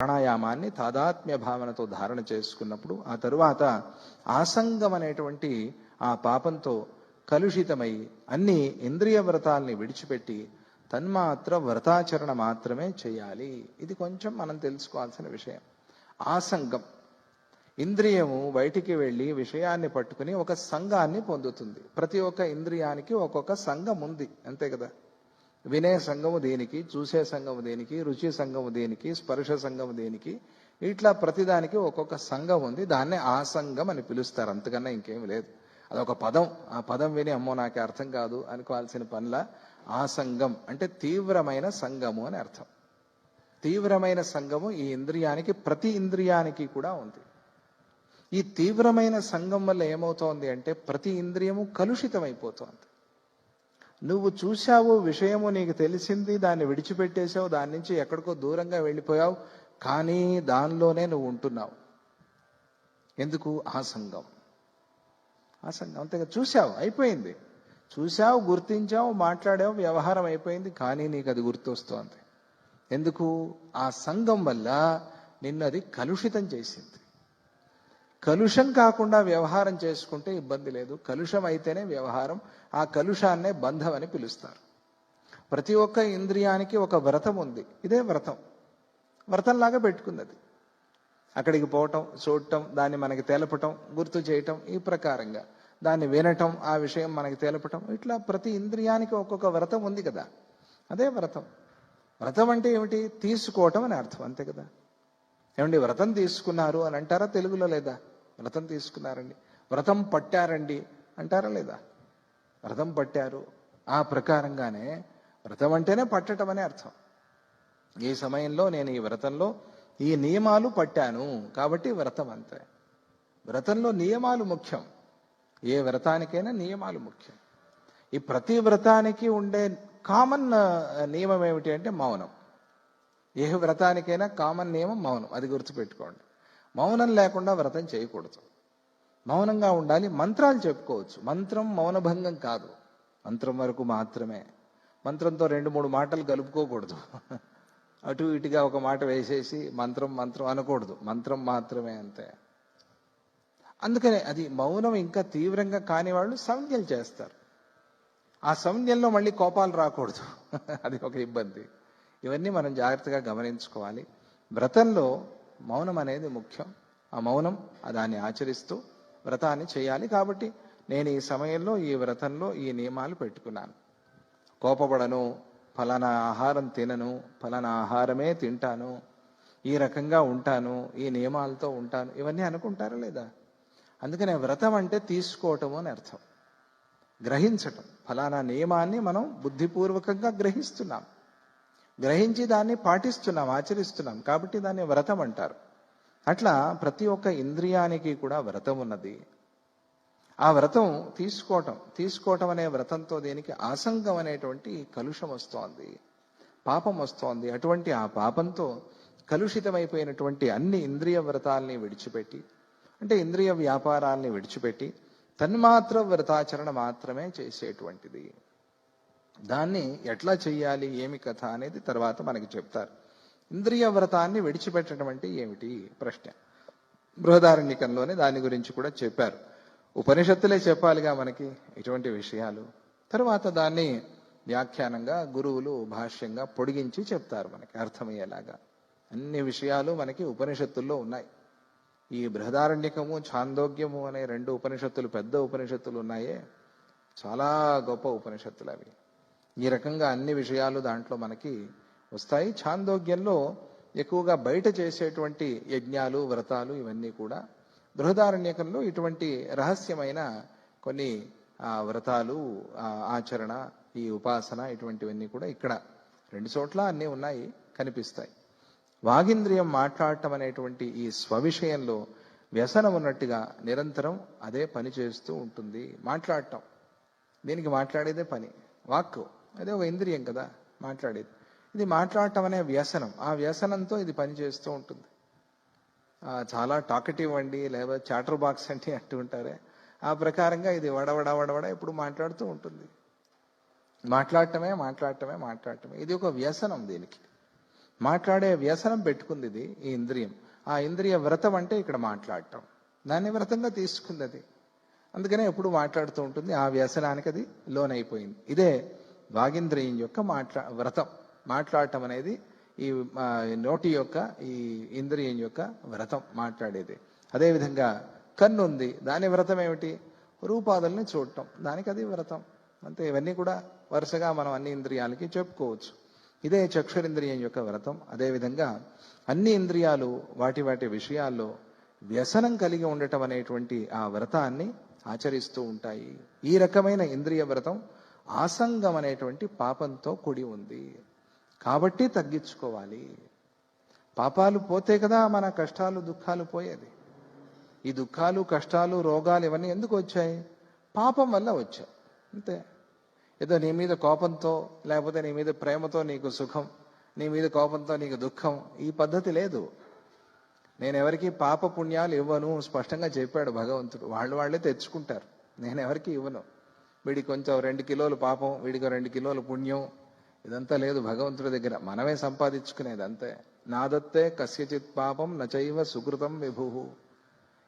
ప్రాణాయామాన్ని తాదాత్మ్య భావనతో ధారణ చేసుకున్నప్పుడు ఆ తరువాత ఆసంగం అనేటువంటి ఆ పాపంతో కలుషితమై అన్ని ఇంద్రియ వ్రతాల్ని విడిచిపెట్టి తన్మాత్ర వ్రతాచరణ మాత్రమే చేయాలి. ఇది కొంచెం మనం తెలుసుకోవాల్సిన విషయం. ఆసంగం. ఇంద్రియము బయటికి వెళ్ళి విషయాన్ని పట్టుకుని ఒక సంఘాన్ని పొందుతుంది. ప్రతి ఒక్క ఇంద్రియానికి ఒక్కొక్క సంఘం ఉంది. అంతే కదా? వినయ సంఘము దేనికి చూసే సంఘము దేనికి రుచి సంఘము దేనికి స్పర్శ సంఘము దేనికి ఇట్లా ప్రతిదానికి ఒక్కొక్క సంఘం ఉంది. దాన్నే సంఘం అని పిలుస్తారు. అంతకన్నా ఇంకేం లేదు. అదొక పదం. ఆ పదం విని అమ్మో నాకు అర్థం కాదు అనుకోవాల్సిన పనుల సంఘం అంటే తీవ్రమైన సంఘము అని అర్థం. తీవ్రమైన సంఘము ఈ ఇంద్రియానికి ప్రతి ఇంద్రియానికి కూడా ఉంది. ఈ తీవ్రమైన సంఘం వల్ల ఏమవుతోంది అంటే ప్రతి ఇంద్రియము కలుషితమైపోతోంది. నువ్వు చూశావు విషయము నీకు తెలిసింది దాన్ని విడిచిపెట్టేశావు దాని నుంచి ఎక్కడికో దూరంగా వెళ్ళిపోయావు కానీ దానిలోనే నువ్వు ఉంటున్నావు. ఎందుకు? ఆసంగం. ఆసంగం. అంతేగా చూశావు అయిపోయింది. చూశావు గుర్తించావు మాట్లాడావు వ్యవహారం అయిపోయింది కానీ నీకు అది గుర్తొస్తోంది. ఎందుకు? ఆ సంఘం వల్ల నిన్ను అది కలుషితం చేసింది. కలుషం కాకుండా వ్యవహారం చేసుకుంటే ఇబ్బంది లేదు. కలుషం అయితేనే వ్యవహారం. ఆ కలుషాన్నే బంధం అని పిలుస్తారు. ప్రతి ఒక్క ఇంద్రియానికి ఒక వ్రతం ఉంది. ఇదే వ్రతం. వ్రతంలాగా పెట్టుకున్నది అక్కడికి పోవటం చూడటం దాన్ని మనకి తెలపటం గుర్తు చేయటం ఈ ప్రకారంగా. దాన్ని వినటం ఆ విషయం మనకి తెలపటం. ఇట్లా ప్రతి ఇంద్రియానికి ఒక్కొక్క వ్రతం ఉంది కదా. అదే వ్రతం. వ్రతం అంటే ఏమిటి? తీసుకోవటం అని అర్థం. అంతే కదా. ఏమండి? వ్రతం తీసుకున్నారు అని అంటారా? తెలుగులో లేదా? వ్రతం తీసుకున్నారండి. వ్రతం పట్టారండి. అంటారా లేదా? వ్రతం పట్టారు. ఆ ప్రకారంగానే వ్రతం అంటేనే పట్టడం అనే అర్థం. ఈ సమయంలో నేను ఈ వ్రతంలో ఈ నియమాలు పట్టాను. కాబట్టి వ్రతం అంతే. వ్రతంలో నియమాలు ముఖ్యం. ఏ వ్రతానికైనా నియమాలు ముఖ్యం. ఈ ప్రతి వ్రతానికి ఉండే కామన్ నియమం ఏమిటి అంటే మౌనం. ఏ వ్రతానికైనా కామన్ నియమం మౌనం. అది గుర్తుపెట్టుకోండి. మౌనం లేకుండా వ్రతం చేయకూడదు. మౌనంగా ఉండాలి మంత్రాలు చెప్పుకోవచ్చు. మంత్రం మౌనభంగం కాదు. మంత్రం వరకు మాత్రమే. మంత్రంతో రెండు మూడు మాటలు కలుపుకోకూడదు. అటు ఇటుగా ఒక మాట వేసేసి మంత్రం మంత్రం అనకూడదు. మంత్రం మాత్రమే అంతే. అందుకనే అది మౌనం ఇంకా తీవ్రంగా కాని వాళ్ళు సంజ్ఞలు చేస్తారు. ఆ సంజ్ఞల్లో మళ్ళీ కోపాలు రాకూడదు. అది ఒక ఇబ్బంది. ఇవన్నీ మనం జాగ్రత్తగా గమనించుకోవాలి. వ్రతంలో మౌనం అనేది ముఖ్యం. ఆ మౌనం దాన్ని ఆచరిస్తూ వ్రతాన్ని చేయాలి. కాబట్టి నేను ఈ సమయంలో ఈ వ్రతంలో ఈ నియమాలు పెట్టుకున్నాను. కోపపడను ఫలానా ఆహారం తినను ఫలానా ఆహారమే తింటాను ఈ రకంగా ఉంటాను ఈ నియమాలతో ఉంటాను. ఇవన్నీ అనుకుంటారా లేదా? అందుకనే వ్రతం అంటే తీసుకోవటము అని అర్థం. గ్రహించటం. ఫలానా నియమాన్ని మనం బుద్ధిపూర్వకంగా గ్రహిస్తున్నాం. గ్రహించి దాన్ని పాటిస్తున్నాం ఆచరిస్తున్నాం. కాబట్టి దాన్ని వ్రతం అంటారు. అట్లా ప్రతి ఒక్క ఇంద్రియానికి కూడా వ్రతం ఉన్నది. ఆ వ్రతం తీసుకోవటం తీసుకోవటం అనే వ్రతంతో దేనికి ఆసంగం అనేటువంటి కలుషం వస్తోంది పాపం వస్తోంది. అటువంటి ఆ పాపంతో కలుషితమైపోయినటువంటి అన్ని ఇంద్రియ వ్రతాల్ని విడిచిపెట్టి అంటే ఇంద్రియ వ్యాపారాల్ని విడిచిపెట్టి తన్మాత్ర వ్రతాచరణ మాత్రమే చేసేటువంటిది. దాన్ని ఎట్లా చెయ్యాలి ఏమి కథ అనేది తర్వాత మనకి చెప్తారు. ఇంద్రియ వ్రతాన్ని విడిచిపెట్టడం అంటే ఏమిటి? ప్రశ్న. బృహదారణ్యకంలోనే దాని గురించి కూడా చెప్పారు. ఉపనిషత్తులే చెప్పాలిగా మనకి ఇటువంటి విషయాలు. తర్వాత దాన్ని వ్యాఖ్యానంగా గురువులు భాష్యంగా పొడిగించి చెప్తారు మనకి అర్థమయ్యేలాగా. అన్ని విషయాలు మనకి ఉపనిషత్తుల్లో ఉన్నాయి. ఈ బృహదారణ్యకము ఛాందోగ్యము అనే రెండు ఉపనిషత్తులు పెద్ద ఉపనిషత్తులు ఉన్నాయే. చాలా గొప్ప ఉపనిషత్తులు అవి. ఈ రకంగా అన్ని విషయాలు దాంట్లో మనకి వస్తాయి. ఛాందోగ్యంలో ఎక్కువగా బయట చేసేటువంటి యజ్ఞాలు వ్రతాలు ఇవన్నీ కూడా బృహదారణ్యకంలో ఇటువంటి రహస్యమైన కొన్ని వ్రతాలు ఆచరణ ఈ ఉపాసన ఇటువంటివన్నీ కూడా ఇక్కడ రెండు చోట్ల అన్నీ ఉన్నాయి కనిపిస్తాయి. వాగింద్రియం మాట్లాడటం అనేటువంటి ఈ స్వవిషయంలో వ్యసనం ఉన్నట్టుగా నిరంతరం అదే పని చేస్తూ ఉంటుంది. మాట్లాడటం. దీనికి మాట్లాడేదే పని. వాక్కు. అదే ఒక ఇంద్రియం కదా మాట్లాడేది. ఇది మాట్లాడటం అనే వ్యసనం. ఆ వ్యసనంతో ఇది పని చేస్తూ ఉంటుంది చాలా టాకటివ్ అండి లేదా చాటర్ బాక్స్ అంటే అంటూ ఉంటారే. ఆ ప్రకారంగా ఇది వడవడ వడవడ ఇప్పుడు మాట్లాడుతూ ఉంటుంది. మాట్లాడటమే మాట్లాడటమే మాట్లాడటమే. ఇది ఒక వ్యసనం దీనికి. మాట్లాడే వ్యసనం పెట్టుకుంది ఇది ఈ ఇంద్రియం. ఆ ఇంద్రియ వ్రతం అంటే ఇక్కడ మాట్లాడటం. దాన్ని వ్రతంగా తీసుకుంది అది. అందుకనే ఎప్పుడు మాట్లాడుతూ ఉంటుంది. ఆ వ్యసనానికి అది లోనైపోయింది. ఇదే వాగింద్రియం యొక్క మాట్లా వ్రతం. మాట్లాడటం అనేది ఈ నోటి యొక్క ఈ ఇంద్రియం యొక్క వ్రతం మాట్లాడేది. అదేవిధంగా కన్ను ఉంది దాని వ్రతం ఏమిటి? రూపాదుల్ని చూడటం. దానికి అది వ్రతం. అంతే ఇవన్నీ కూడా వరుసగా మనం అన్ని ఇంద్రియాలకి చెప్పుకోవచ్చు. ఇదే చక్షురింద్రియం యొక్క వ్రతం. అదేవిధంగా అన్ని ఇంద్రియాలు వాటి వాటి విషయాల్లో వ్యసనం కలిగి ఉండటం అనేటువంటి ఆ వ్రతాన్ని ఆచరిస్తూ ఉంటాయి. ఈ రకమైన ఇంద్రియ వ్రతం ఆసంగం అనేటువంటి పాపంతో కూడి ఉంది. కాబట్టి తగ్గించుకోవాలి. పాపాలు పోతే కదా మన కష్టాలు దుఃఖాలు పోయేది. ఈ దుఃఖాలు కష్టాలు రోగాలు ఇవన్నీ ఎందుకు వచ్చాయి? పాపం వల్ల వచ్చాయి. అంతే. ఏదో నీ మీద కోపంతో లేకపోతే నీ మీద ప్రేమతో నీకు సుఖం నీ మీద కోపంతో నీకు దుఃఖం ఈ పద్ధతి లేదు. నేను ఎవరికి పాప పుణ్యాలు ఇవ్వను స్పష్టంగా చెప్పాడు భగవంతుడు. వాళ్ళు వాళ్ళే తెచ్చుకుంటారు. నేను ఎవరికి ఇవ్వను. వీడికి కొంచెం రెండు కిలోలు పాపం వీడికి రెండు కిలోలు పుణ్యం. ఇదంతా లేదు భగవంతుడి దగ్గర. మనమే సంపాదించుకునేది అంతే. నాదత్తే కస్యచిత్ పాపం నచైవ సుకృతం విభు.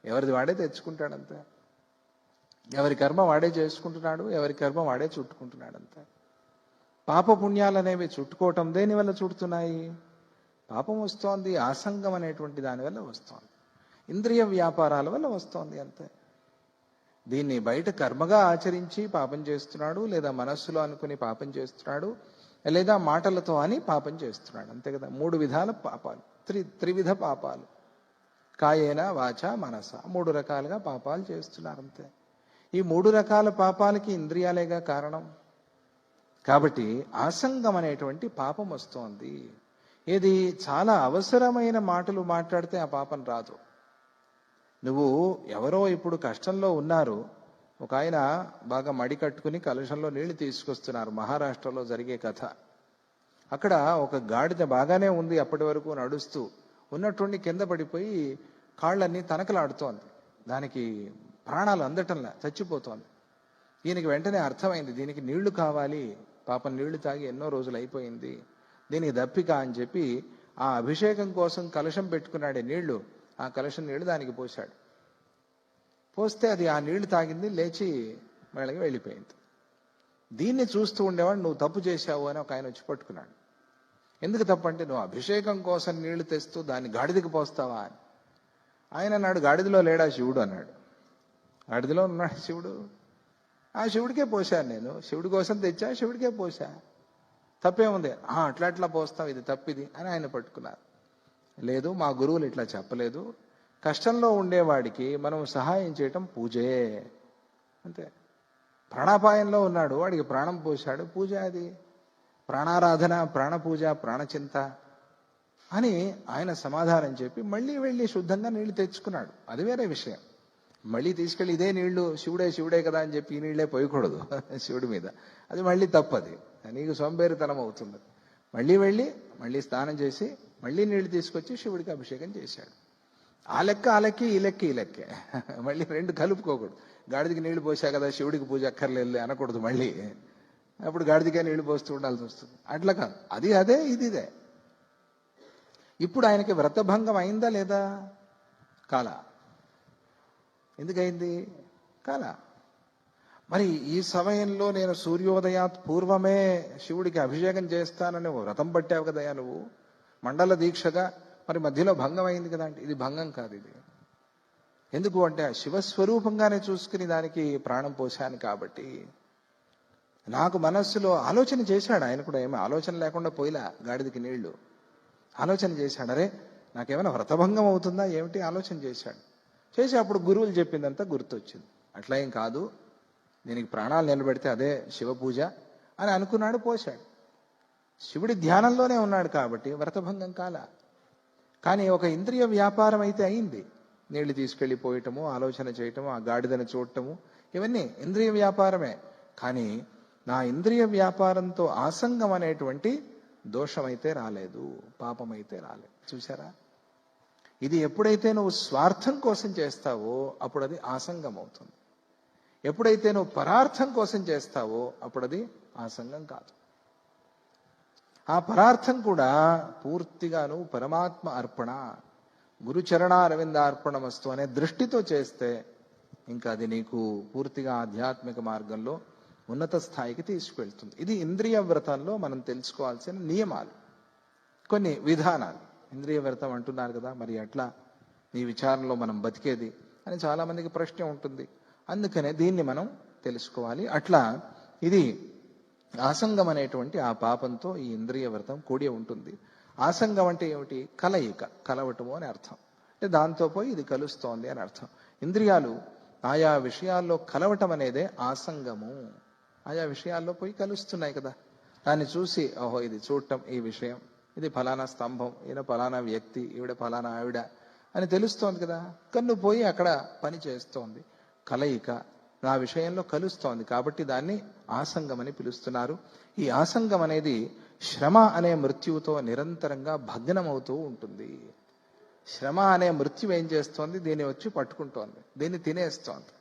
ఎవరిది వాడే తెచ్చుకుంటాడు అంతే ఎవరి కర్మ వాడే చేసుకుంటున్నాడు ఎవరి కర్మ వాడే చుట్టుకుంటున్నాడు అంతే. పాప పుణ్యాలు అనేవి చుట్టుకోవటం దేని వల్ల చుడుతున్నాయి? పాపం వస్తోంది ఆసంగం అనేటువంటి దాని వల్ల వస్తోంది. ఇంద్రియ వ్యాపారాల వల్ల వస్తోంది అంతే. దీన్ని బయట కర్మగా ఆచరించి పాపం చేస్తున్నాడు లేదా మనస్సులో అనుకుని పాపం చేస్తున్నాడు లేదా మాటలతో అని పాపం చేస్తున్నాడు. అంతే కదా? మూడు విధాల పాపాలు. త్రి త్రివిధ పాపాలు. కాయేన వాచ మనస. మూడు రకాలుగా పాపాలు చేస్తున్నారు అంతే. ఈ మూడు రకాల పాపాలకి ఇంద్రియాలేగా కారణం? కాబట్టి ఆసంగం అనేటువంటి పాపం వస్తోంది. ఇది చాలా అవసరమైన మాటలు మాట్లాడితే ఆ పాపం రాదు. నువ్వు ఎవరో ఇప్పుడు కష్టంలో ఉన్నారు. ఒక ఆయన బాగా మడి కట్టుకుని కలశంలో నీళ్ళు తీసుకొస్తున్నారు. మహారాష్ట్రలో జరిగే కథ. అక్కడ ఒక గాడిద బాగానే ఉంది అప్పటి వరకు నడుస్తూ. ఉన్నట్టుండి కింద పడిపోయి కాళ్ళన్నీ తనకలాడుతోంది. దానికి ప్రాణాలు అందటంలా చచ్చిపోతోంది. దీనికి వెంటనే అర్థమైంది దీనికి నీళ్ళు కావాలి. పాపం నీళ్ళు తాగి ఎన్నో రోజులు అయిపోయింది. దీనికి దప్పిక అని చెప్పి ఆ అభిషేకం కోసం కలశం పెట్టుకున్నాడే నీళ్ళు. ఆ కలెక్షన్ నీళ్ళు దానికి పోశాడు. పోస్తే అది ఆ నీళ్ళు తాగింది లేచి వెళ్ళకి వెళ్ళిపోయింది. దీన్ని చూస్తూ ఉండేవాడు నువ్వు తప్పు చేశావు అని ఒక ఆయన వచ్చి పట్టుకున్నాడు. ఎందుకు తప్పు అంటే నువ్వు అభిషేకం కోసం నీళ్ళు తెస్తూ దాన్ని గాడిదకి పోస్తావా అని. ఆయన అన్నాడు గాడిదలో లేడా శివుడు అన్నాడు. గాడిదలో ఉన్నాడు శివుడు? ఆ శివుడికే పోశాను నేను. శివుడి కోసం తెచ్చా శివుడికే పోసా తప్పేముంది? "ఆ, అట్లా అట్లా పోస్తాం ఇది తప్పిది అని ఆయన పట్టుకున్నారు. లేదు మా గురువులు ఇట్లా చెప్పలేదు. కష్టంలో ఉండేవాడికి మనం సహాయం చేయటం పూజే. అంతే. ప్రాణాపాయంలో ఉన్నాడు వాడికి ప్రాణం పోశాడు పూజ అది. ప్రాణారాధన ప్రాణపూజ ప్రాణచింత అని ఆయన సమాధానం చెప్పి మళ్ళీ వెళ్ళి శుద్ధంగా నీళ్ళు తెచ్చుకున్నాడు. అది వేరే విషయం. మళ్ళీ తీసుకెళ్ళి ఇదే నీళ్ళు శివుడే శివుడే కదా అని చెప్పి ఈ నీళ్ళే పోయకూడదు శివుడి మీద. అది మళ్ళీ తప్పది. నీకు సోంబేరితనం అవుతుంది. మళ్ళీ వెళ్ళి మళ్ళీ స్నానం చేసి మళ్ళీ నీళ్ళు తీసుకొచ్చి శివుడికి అభిషేకం చేశాడు. ఆ లెక్క ఆ లెక్క ఈ లెక్క ఈ లెక్కే. మళ్ళీ రెండు కలుపుకోకూడదు. గాడిదికి నీళ్ళు పోసా కదా శివుడికి పూజ అక్కర్లేదు అనకూడదు మళ్ళీ. అప్పుడు గాడిదికే నీళ్ళు పోస్తూ ఉండాల్సి వస్తుంది. అట్లా కాదు. అది అదే ఇది ఇదే. ఇప్పుడు ఆయనకి వ్రతభంగం అయిందా లేదా? కాల. ఎందుకైంది కాల. మరి ఈ సమయంలో నేను సూర్యోదయాత్ పూర్వమే శివుడికి అభిషేకం చేస్తానని వ్రతం పట్టావు కదయా నువ్వు? మండల దీక్షగా మరి మధ్యలో భంగం అయింది కదా అంటే ఇది భంగం కాదు ఇది. ఎందుకు అంటే ఆ శివస్వరూపంగానే చూసుకుని దానికి ప్రాణం పోశాను కాబట్టి. నాకు మనస్సులో ఆలోచన చేశాడు ఆయన కూడా ఏమో ఆలోచన లేకుండా పోయిలా గాడిదకి నీళ్ళు. ఆలోచన చేశాడు అరే నాకేమైనా వ్రతభంగం అవుతుందా? ఏమిటి? ఆలోచన చేశాడు. చేసి అప్పుడు గురువులు చెప్పిందంతా గుర్తొచ్చింది. అట్లా ఏం కాదు దీనికి ప్రాణాలు నిలబెడితే అదే శివ పూజ అని అనుకున్నాడు పోశాడు. శివుడి ధ్యానంలోనే ఉన్నాడు కాబట్టి వ్రతభంగం కాల. కానీ ఒక ఇంద్రియ వ్యాపారం అయితే అయింది. నీళ్ళు తీసుకెళ్ళి పోయటము ఆలోచన చేయటము ఆ గాడిదను చూడటము ఇవన్నీ ఇంద్రియ వ్యాపారమే. కానీ నా ఇంద్రియ వ్యాపారంతో ఆసంగం అనేటువంటి దోషమైతే రాలేదు పాపమైతే రాలేదు. చూసారా ఇది ఎప్పుడైతే నువ్వు స్వార్థం కోసం చేస్తావో అప్పుడు అది ఆసంగం అవుతుంది. ఎప్పుడైతే నువ్వు పరార్థం కోసం చేస్తావో అప్పుడు అది ఆసంగం కాదు. ఆ పరార్థం కూడా పూర్తిగాను పరమాత్మ అర్పణ గురుచరణారవిందార్పణమస్తు అనే దృష్టితో చేస్తే ఇంకా అది నీకు పూర్తిగా ఆధ్యాత్మిక మార్గంలో ఉన్నత స్థాయికి తీసుకువెళ్తుంది. ఇది ఇంద్రియ వ్రతంలో మనం తెలుసుకోవాల్సిన నియమాలు కొన్ని విధానాలు. ఇంద్రియ వ్రతం అంటున్నారు కదా మరి అట్లా నీ విచారంలో మనం బతికేది అని చాలామందికి ప్రశ్న ఉంటుంది. అందుకనే దీన్ని మనం తెలుసుకోవాలి. అట్లా ఇది ఆసంగం అనేటువంటి ఆ పాపంతో ఈ ఇంద్రియ వ్రతం కూడి ఉంటుంది. ఆసంగం అంటే ఏమిటి? కలయిక కలవటము అని అర్థం. అంటే దాంతో పోయి ఇది కలుస్తోంది అని అర్థం. ఇంద్రియాలు ఆయా విషయాల్లో కలవటం అనేదే ఆసంగము. ఆయా విషయాల్లో పోయి కలుస్తున్నాయి కదా. దాన్ని చూసి ఓహో ఇది చూడటం ఈ విషయం. ఇది ఫలానా స్తంభం ఈయన ఫలానా వ్యక్తి ఈవిడ ఫలానా ఆవిడ అని తెలుస్తోంది కదా. కన్ను పోయి అక్కడ పని చేస్తోంది. కలయిక నా విషయంలో కలుస్తోంది. కాబట్టి దాన్ని ఆసంగం అని పిలుస్తున్నారు. ఈ ఆసంగం అనేది శ్రమ అనే మృత్యువుతో నిరంతరంగా భగ్నమవుతూ ఉంటుంది. శ్రమ అనే మృత్యు ఏం చేస్తోంది? దీన్ని వచ్చి పట్టుకుంటోంది. దీన్ని తినేస్తోంది.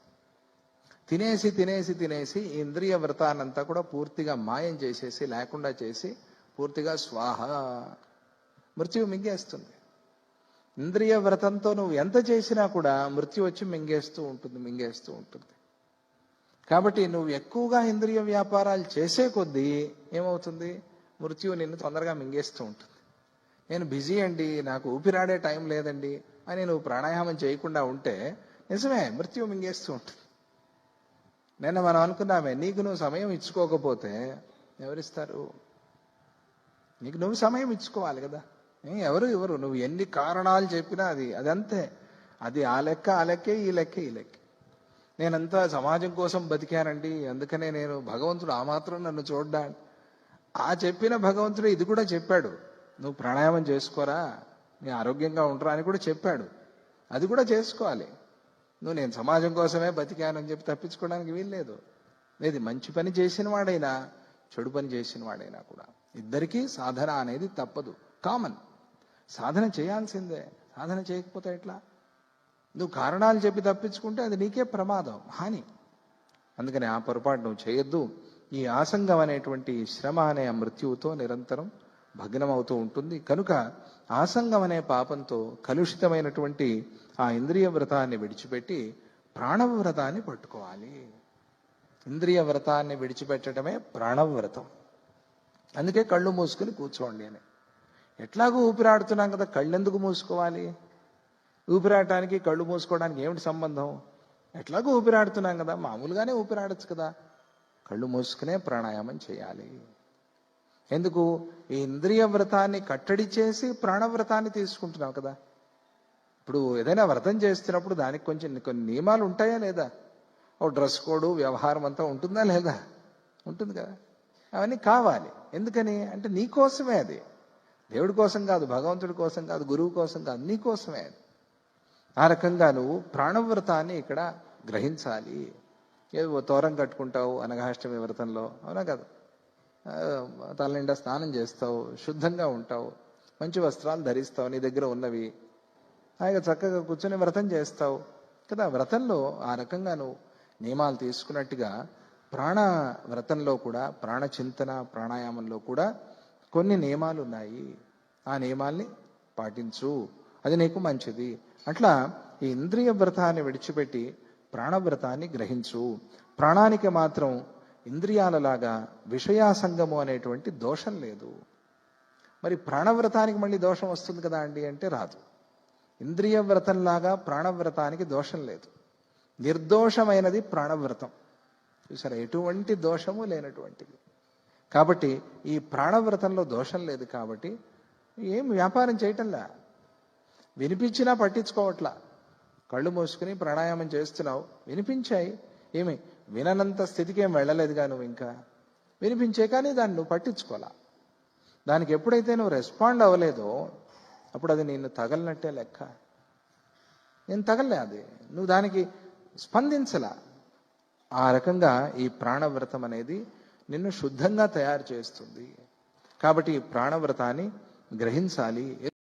తినేసి తినేసి తినేసి ఇంద్రియ వ్రతాన్నంతా కూడా పూర్తిగా మాయం చేసేసి లేకుండా చేసి పూర్తిగా స్వాహ మృత్యువు మింగేస్తుంది. ఇంద్రియ వ్రతంతో నువ్వు ఎంత చేసినా కూడా మృత్యు వచ్చి మింగేస్తూ ఉంటుంది మింగేస్తూ ఉంటుంది. కాబట్టి నువ్వు ఎక్కువగా ఇంద్రియ వ్యాపారాలు చేసే కొద్దీ ఏమవుతుంది? మృత్యువు నిన్ను తొందరగా మింగేస్తూ ఉంటుంది. నేను బిజీ అండి నాకు ఊపిరాడే టైం లేదండి అని నువ్వు ప్రాణాయామం చేయకుండా ఉంటే నిజమే మృత్యువు మింగేస్తూ ఉంటుంది. నిన్న మనం అనుకున్నామే నీకు నువ్వు సమయం ఇచ్చుకోకపోతే ఎవరిస్తారు? నీకు నువ్వు సమయం ఇచ్చుకోవాలి కదా. ఎవరు ఎవరు నువ్వు ఎన్ని కారణాలు చెప్పినా అది అదంతే. అది ఆ లెక్క ఆ లెక్కే ఈ లెక్కే ఈ లెక్కే. నేనంతా సమాజం కోసం బతికానండి. అందుకనే నేను భగవంతుడు ఆ మాత్రం నన్ను చూడ్డా ఆ చెప్పిన భగవంతుడు ఇది కూడా చెప్పాడు. నువ్వు ప్రాణాయామం చేసుకోరా నీ ఆరోగ్యంగా ఉండరా అని కూడా చెప్పాడు. అది కూడా చేసుకోవాలి. నువ్వు నేను సమాజం కోసమే బతికానని చెప్పి తప్పించుకోవడానికి వీల్లేదు. లేదు మంచి పని చేసిన వాడైనా చెడు పని చేసిన వాడైనా కూడా. ఇద్దరికీ సాధన అనేది తప్పదు. కామన్. సాధన చేయాల్సిందే. సాధన చేయకపోతే ఎట్లా? నువ్వు కారణాలు చెప్పి తప్పించుకుంటే అది నీకే ప్రమాదం హాని. అందుకని ఆ పొరపాటు నువ్వు చేయొద్దు. ఈ ఆసంగం అనేటువంటి శ్రమ అనే ఆ మృత్యువుతో నిరంతరం భగ్నమవుతూ ఉంటుంది. కనుక ఆసంగం అనే పాపంతో కలుషితమైనటువంటి ఆ ఇంద్రియ వ్రతాన్ని విడిచిపెట్టి ప్రాణవ వ్రతాన్ని పట్టుకోవాలి. ఇంద్రియ వ్రతాన్ని విడిచిపెట్టడమే ప్రాణవ్రతం. అందుకే కళ్ళు మూసుకుని కూర్చోండి అని. ఎట్లాగూ ఊపిరాడుతున్నాం కదా కళ్ళెందుకు మూసుకోవాలి? ఊపిరాడటానికి కళ్ళు మూసుకోవడానికి ఏమిటి సంబంధం? ఎట్లాగో ఊపిరాడుతున్నాం కదా మామూలుగానే ఊపిరాడచ్చు కదా. కళ్ళు మూసుకునే ప్రాణాయామం చేయాలి. ఎందుకు? ఈ ఇంద్రియ వ్రతాన్ని కట్టడి చేసి ప్రాణవ్రతాన్ని తీసుకుంటున్నావు కదా. ఇప్పుడు ఏదైనా వ్రతం చేస్తున్నప్పుడు దానికి కొంచెం కొన్ని నియమాలు ఉంటాయా లేదా? ఓ డ్రెస్ కోడ్ వ్యవహారం అంతా ఉంటుందా లేదా? ఉంటుంది కదా. అవన్నీ కావాలి. ఎందుకని? అంటే నీ కోసమే అది. దేవుడి కోసం కాదు భగవంతుడి కోసం కాదు గురువు కోసం కాదు నీ కోసమే అది. ఆ రకంగా నువ్వు ప్రాణవ్రతాన్ని ఇక్కడ గ్రహించాలి. ఏదో తోరం కట్టుకుంటావు అనఘాష్టమి వ్రతంలో అవునా కదా? ఆ, తల నిండా స్నానం చేస్తావు శుద్ధంగా ఉంటావు మంచి వస్త్రాలు ధరిస్తావు నీ దగ్గర ఉన్నవి. హాయిగా చక్కగా కూర్చొని వ్రతం చేస్తావు. కదా వ్రతంలో ఆ రకంగా నువ్వు నియమాలు తీసుకున్నట్టుగా ప్రాణ వ్రతంలో కూడా ప్రాణచింతన ప్రాణాయామంలో కూడా కొన్ని నియమాలు ఉన్నాయి. ఆ నియమాల్ని పాటించు. అది నీకు మంచిది. అట్లా ఈ ఇంద్రియ వ్రతాన్ని విడిచిపెట్టి ప్రాణవ్రతాన్ని గ్రహించు. ప్రాణానికి మాత్రం ఇంద్రియాలలాగా విషయాసంగము అనేటువంటి దోషం లేదు. మరి ప్రాణవ్రతానికి మళ్ళీ దోషం వస్తుంది కదా అండి అంటే రాదు. ఇంద్రియ వ్రతంలాగా ప్రాణవ్రతానికి దోషం లేదు. నిర్దోషమైనది ప్రాణవ్రతం. చూసారా ఎటువంటి దోషము లేనటువంటిది. కాబట్టి ఈ ప్రాణవ్రతంలో దోషం లేదు కాబట్టి ఏం వ్యాపారం చేయటంలా? వినిపించినా పట్టించుకోవట్లా. కళ్ళు మూసుకుని ప్రాణాయామం చేస్తున్నావు. వినిపించాయి. ఏమి? విననంత స్థితికి ఏం వెళ్ళలేదుగా నువ్వు ఇంకా? వినిపించే కానీ దాన్ని నువ్వు పట్టించుకోవాలా? దానికి ఎప్పుడైతే నువ్వు రెస్పాండ్ అవ్వలేదో అప్పుడు అది నిన్ను తగలనట్టే లెక్క. నేను తగలలే అది. నువ్వు దానికి స్పందించలా. ఆ రకంగా ఈ ప్రాణవ్రతం అనేది నిన్ను శుద్ధంగా తయారు చేస్తుంది. కాబట్టి ఈ ప్రాణవ్రతాన్ని గ్రహించాలి.